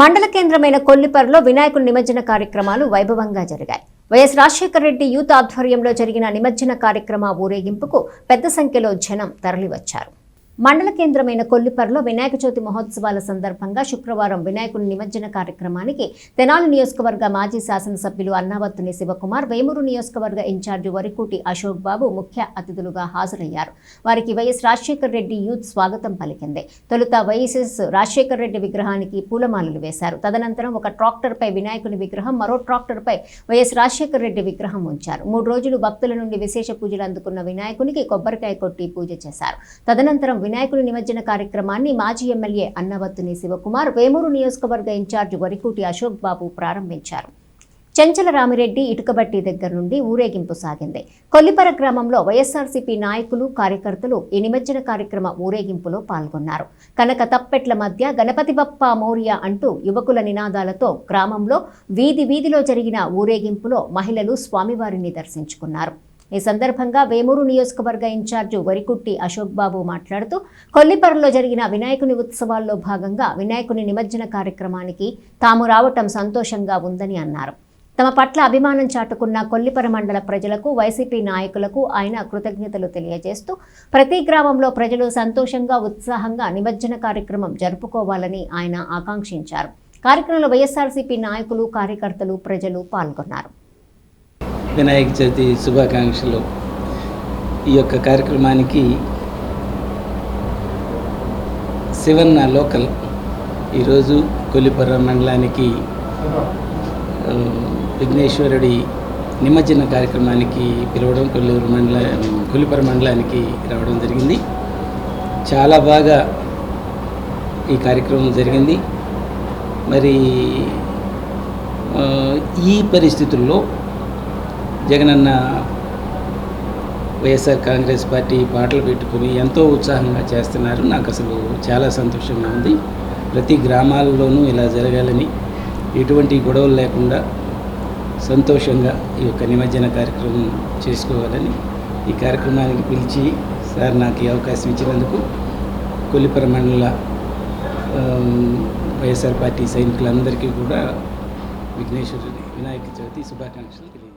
మండల కేంద్రమైన కొల్లిపరలో వినాయకుడి నిమజ్జన కార్యక్రమాలు వైభవంగా జరిగాయి. వైఎస్ రాజశేఖర రెడ్డి యూత్ ఆధ్వర్యంలో జరిగిన నిమజ్జన కార్యక్రమ ఊరేగింపుకు పెద్ద సంఖ్యలో జనం తరలివచ్చారు. మండల కేంద్రమైన కొల్లిపరలో వినాయక చవితి మహోత్సవాల సందర్భంగా శుక్రవారం వినాయకుడి నిమజ్జన కార్యక్రమానికి తెనాలి నియోజకవర్గ మాజీ శాసనసభ్యులు అన్నావత్తుని శివకుమార్ వేమూరు నియోజకవర్గ ఇన్ఛార్జి వరికూటి అశోక్ బాబు ముఖ్య అతిథులుగా హాజరయ్యారు. వారికి వైఎస్ రాజశేఖర్ రెడ్డి యూత్ స్వాగతం పలికింది. తొలుత వైఎస్ఎస్ రాజశేఖర్ రెడ్డి విగ్రహానికి పూలమాలలు వేశారు. తదనంతరం ఒక ట్రాక్టర్పై వినాయకుని విగ్రహం మరో ట్రాక్టర్పై వైఎస్ రాజశేఖర్ రెడ్డి విగ్రహం ఉంచారు. మూడు రోజులు భక్తుల నుండి విశేష పూజలు అందుకున్న వినాయకునికి కొబ్బరికాయ కొట్టి పూజ చేశారు. తదనంతరం వినాయకుడి నిమజ్జన కార్యక్రమాన్ని మాజీ ఎమ్మెల్యే అన్నవత్తుని శివకుమార్ వేమూరు నియోజకవర్గ ఇన్ఛార్జ్ వరికూటి అశోక్ బాబు ప్రారంభించారు. చెంచల రామిరెడ్డి ఇటుకబట్టి దగ్గర నుండి ఊరేగింపు సాగింది. కొల్లిపర గ్రామంలో వైఎస్ఆర్సీపీ నాయకులు కార్యకర్తలు ఈ నిమజ్జన కార్యక్రమ ఊరేగింపులో పాల్గొన్నారు. కనక తప్పెట్ల మధ్య గణపతి బప్ప మౌర్య అంటూ యువకుల నినాదాలతో గ్రామంలో వీధి వీధిలో జరిగిన ఊరేగింపులో మహిళలు స్వామివారిని దర్శించుకున్నారు. ఈ సందర్భంగా వేమూరు నియోజకవర్గ ఇన్ఛార్జి వరికుట్టి అశోక్ బాబు మాట్లాడుతూ కొల్లిపరంలో జరిగిన వినాయకుని ఉత్సవాల్లో భాగంగా వినాయకుని నిమజ్జన కార్యక్రమానికి తాము రావటం సంతోషంగా ఉందని అన్నారు. తమ పట్ల అభిమానం చాటుకున్న కొల్లిపర మండల ప్రజలకు వైసీపీ నాయకులకు ఆయన కృతజ్ఞతలు తెలియజేస్తూ ప్రతి గ్రామంలో ప్రజలు సంతోషంగా ఉత్సాహంగా నిమజ్జన కార్యక్రమం జరుపుకోవాలని ఆయన ఆకాంక్షించారు. కార్యక్రమంలో వైఎస్ఆర్సీపీ నాయకులు కార్యకర్తలు ప్రజలు పాల్గొన్నారు. వినాయక చవితి శుభాకాంక్షలు. ఈ యొక్క కార్యక్రమానికి శివన్న లోకల్ ఈరోజు కొలిపుర మండలానికి విఘ్నేశ్వరుడి నిమజ్జన కార్యక్రమానికి పిలవడం కొల్లూరు మండల కొలిపుర మండలానికి రావడం జరిగింది. చాలా బాగా ఈ కార్యక్రమం జరిగింది. మరి ఈ పరిస్థితుల్లో జగనన్న వైఎస్ఆర్ కాంగ్రెస్ పార్టీ పాటలు పెట్టుకుని ఎంతో ఉత్సాహంగా చేస్తున్నారు. నాకు అసలు చాలా సంతోషంగా ఉంది. ప్రతి గ్రామాల్లోనూ ఇలా జరగాలని ఎటువంటి గొడవలు లేకుండా సంతోషంగా ఈ యొక్క నిమజ్జన కార్యక్రమం చేసుకోవాలని ఈ కార్యక్రమానికి పిలిచి సార్ నాకు ఈ అవకాశం ఇచ్చినందుకు కొల్లిపర మండల వైఎస్ఆర్ పార్టీ సైనికులందరికీ కూడా విఘ్నేశ్వరుని వినాయక చవితి శుభాకాంక్షలు తెలియజేస్తాను